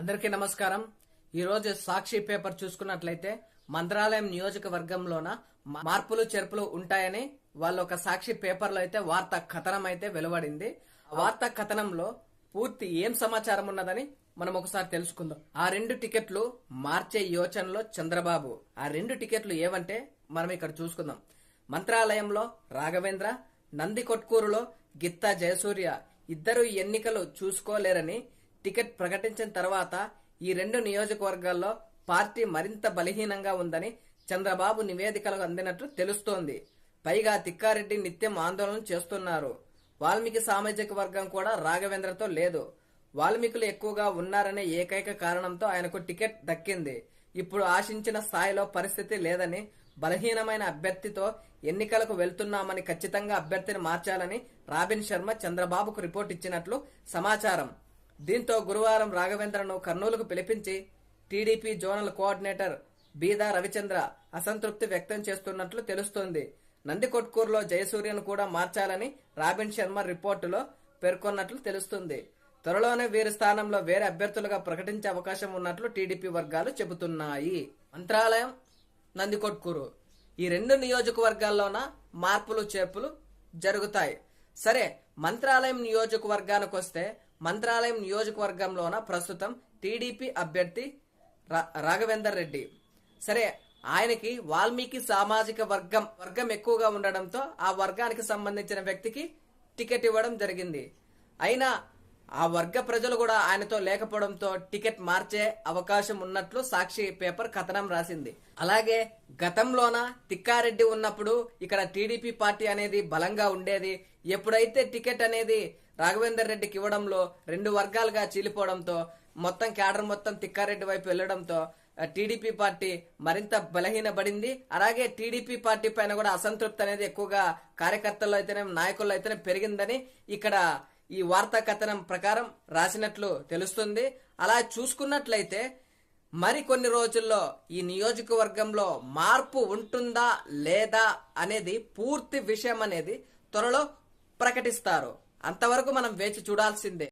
అందరికీ నమస్కారం. ఈరోజు సాక్షి పేపర్ చూసుకున్నట్లయితే మంత్రాలయం నియోజకవర్గంలోన మార్పులు చేర్పులు ఉంటాయని వాళ్ళ ఒక సాక్షి పేపర్లో అయితే వార్త కథనం అయితే వెలువడింది. వార్త కథనంలో పూర్తి ఏం సమాచారం ఉన్నదని మనం ఒకసారి తెలుసుకుందాం. ఆ రెండు టికెట్లు మార్చే యోచనలో చంద్రబాబు. ఆ రెండు టికెట్లు ఏవంటే మనం ఇక్కడ చూసుకుందాం. మంత్రాలయంలో రాఘవేంద్ర నంది కొట్కూరులో గిత్తా జయసూర్య. ఇద్దరు ఎన్నికలు చూసుకోలేరని టికెట్ ప్రకటించిన తర్వాత ఈ రెండు నియోజకవర్గాల్లో పార్టీ మరింత బలహీనంగా ఉందని చంద్రబాబు నివేదికలకు అందినట్లు తెలుస్తోంది. పైగా తిక్కారెడ్డి నిత్యం ఆందోళన చేస్తున్నారు. వాల్మీకి సామాజిక వర్గం కూడా రాఘవేంద్రతో లేదు. వాల్మీకులు ఎక్కువగా ఉన్నారనే ఏకైక కారణంతో ఆయనకు టికెట్ దక్కింది. ఇప్పుడు ఆశించిన స్థాయిలో పరిస్థితి లేదని బలహీనమైన అభ్యర్థితో ఎన్నికలకు వెళ్తున్నామని ఖచ్చితంగా అభ్యర్థిని మార్చాలని రాబిన్ శర్మ చంద్రబాబుకు రిపోర్ట్ ఇచ్చినట్లు సమాచారం. దీంతో గురువారం రాఘవేంద్రను కర్నూలుకు పిలిపించి TDP zonal coordinator Beeda Ravichandra అసంతృప్తి వ్యక్తం చేస్తున్నట్లు తెలుస్తోంది. నందికొట్కూరులో జయసూర్యను కూడా మార్చాలని రాబిన్ శర్మ రిపోర్టులో పేర్కొన్నట్లు తెలుస్తుంది. త్వరలోనే వీరి స్థానంలో వేరే అభ్యర్థులుగా ప్రకటించే అవకాశం ఉన్నట్లు టీడీపీ వర్గాలు చెబుతున్నాయి. మంత్రాలయం నందికొట్కూరు. ఈ రెండు నియోజకవర్గాల్లోన మార్పులు చేర్పులు జరుగుతాయి. సరే మంత్రాలయం నియోజకవర్గానికి వస్తే మంత్రాలయం నియోజకవర్గంలోన ప్రస్తుతం టీడీపీ అభ్యర్థి రా- రాఘవేందర్ రెడ్డి. సరే ఆయనకి వాల్మీకి సామాజిక వర్గం వర్గం ఎక్కువగా ఉండడంతో ఆ వర్గానికి సంబంధించిన వ్యక్తికి టికెట్ ఇవ్వడం జరిగింది. అయినా ఆ వర్గ ప్రజలు కూడా ఆయనతో లేకపోవడంతో టికెట్ మార్చే అవకాశం ఉన్నట్లు సాక్షి పేపర్ కథనం రాసింది. అలాగే గతంలోన తిక్కారెడ్డి ఉన్నప్పుడు ఇక్కడ టీడీపీ పార్టీ అనేది బలంగా ఉండేది ఎప్పుడైతే టికెట్ అనేది రాఘవేందర్ రెడ్డికి ఇవ్వడంలో రెండు వర్గాలుగా చీలిపోవడంతో మొత్తం క్యాడర్ మొత్తం తిక్కారెడ్డి వైపు వెళ్ళడంతో టీడీపీ పార్టీ మరింత బలహీనపడింది. అలాగే టీడీపీ పార్టీ పైన కూడా అసంతృప్తి అనేది ఎక్కువగా కార్యకర్తల్లో అయితేనే నాయకుల్లో అయితేనే పెరిగిందని ఇక్కడ ఈ వార్తా కథనం ప్రకారం రాసినట్లు తెలుస్తుంది. అలా చూసుకున్నట్లయితే మరి కొన్ని రోజుల్లో ఈ నియోజకవర్గంలో మార్పు ఉంటుందా లేదా అనేది పూర్తి విషయం అనేది త్వరలో ప్రకటిస్తారు అంతవరకు మనం వేచి చూడాల్సిందే.